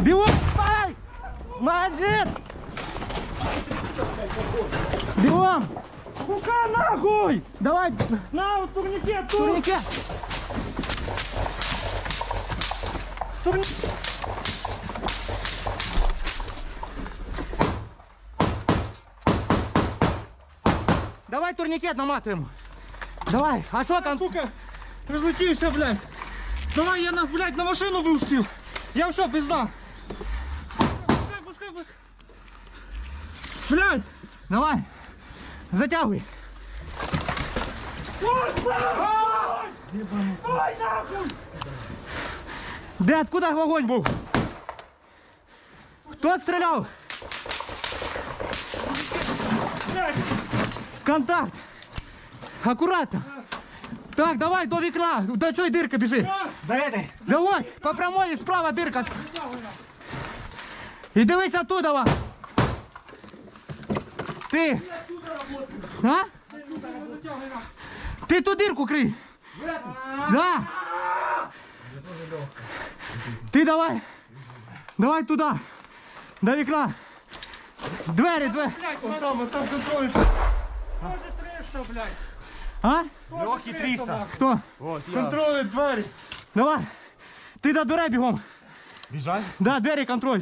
Белок! Ай! Молодец! Белом! Рука нахуй! Давай! На, вот турникет, тур! турникет, Турнике! Давай турникет наматываем. Давай, а что там? Сука, разлетимся, а, блядь. Давай, я, на, блядь, на машину выустил. Я все, пизда. Пускай, пускай, пускай. Блядь! Давай! Затягуй! Ой, нахуй! Де, откуда вогонь був? Хто стріляв? Блядь! Контакт! Акуратно! Так, давай до вікна, до цієї дирки біжи. Да это! Да ось, по прямой справа дирка. І дивись оттуда. ва. Ти. А? Ти ту дирку крий. Да. Ти давай. Давай туди. До вікна. Двері, двері. Блядь, вот там, вот там контроль. Може 300, блядь. А? Легкий 300. Хто? Контроль двері. Давай. Ти до дверей бігом. Біжать? Да, двері контроль.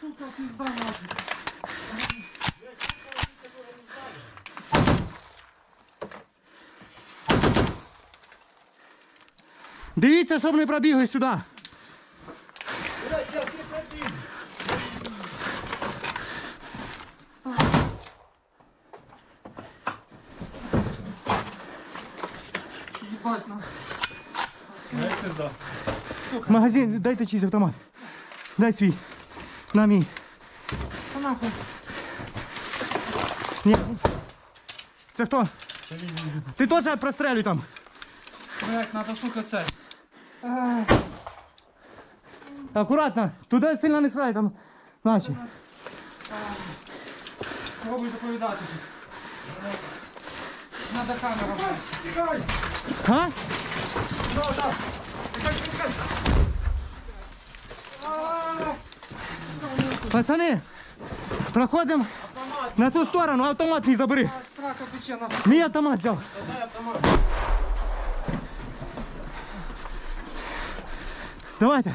Сука, пизда. Дивіться, щоб не пробігли сюди. Магазин, дайте чийсь автомат. Дай свій. На мій. Ні. Це хто? Ти теж прострелюй там. Блядь, надо, сука, це. Акуратно. Туди сильно не стріляй там. Наші. Пробуй доповідати. Надо камеру, блядь. А? Пацани, проходимо на ту сторону, автомат мій забери. Срака пече нахуй. Мій автомат взяв. Давайте.